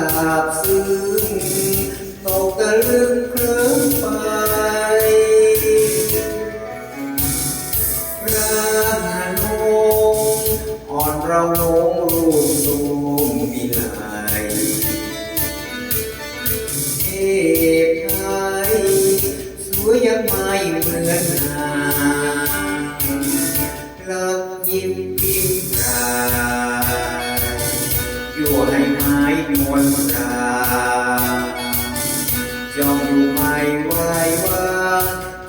าบซึ้งตกตะลึงเคลิ้มไปพรักนงอ่อนเราลงรูปสูงมีลายเทพไทยสวยยังไม่เหมือนนา นวาจอมอยู่ไม่ไหววา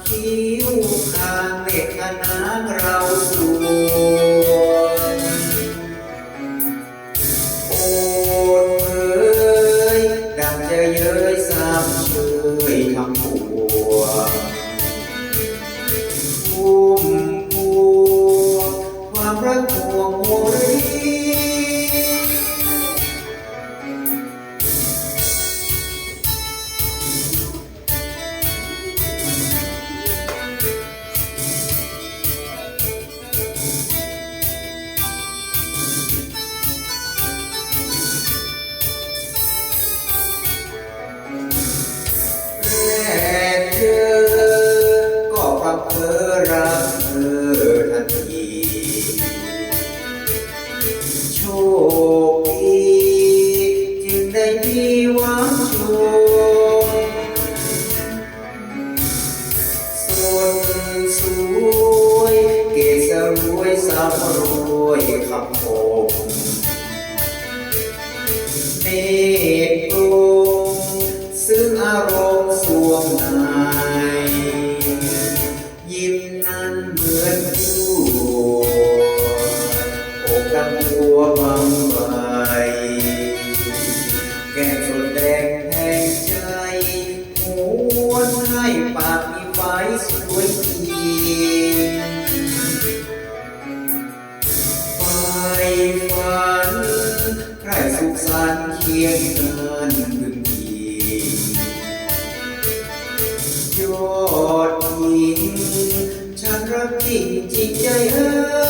คิ้วข้างเล็กนางเราสวยโอดเอ่ยดังจะเย้ยสามเชยทำผัวพุ่มพวงความรักห่วงโม เจอก็ปรับเธอรักเธอทันที โชคดีจึงได้มีหวังชมสดสวยเกศรวยสาวรวยคำโคมเมฆำหัวบางใบแก้มสดแดงแทงใจหวนให้ปากมีไฟสวยจริงไฟฝันใครสุขสันต์เคียงกันพึงทียอดหญิงฉันรักจริงจริงใจเอ้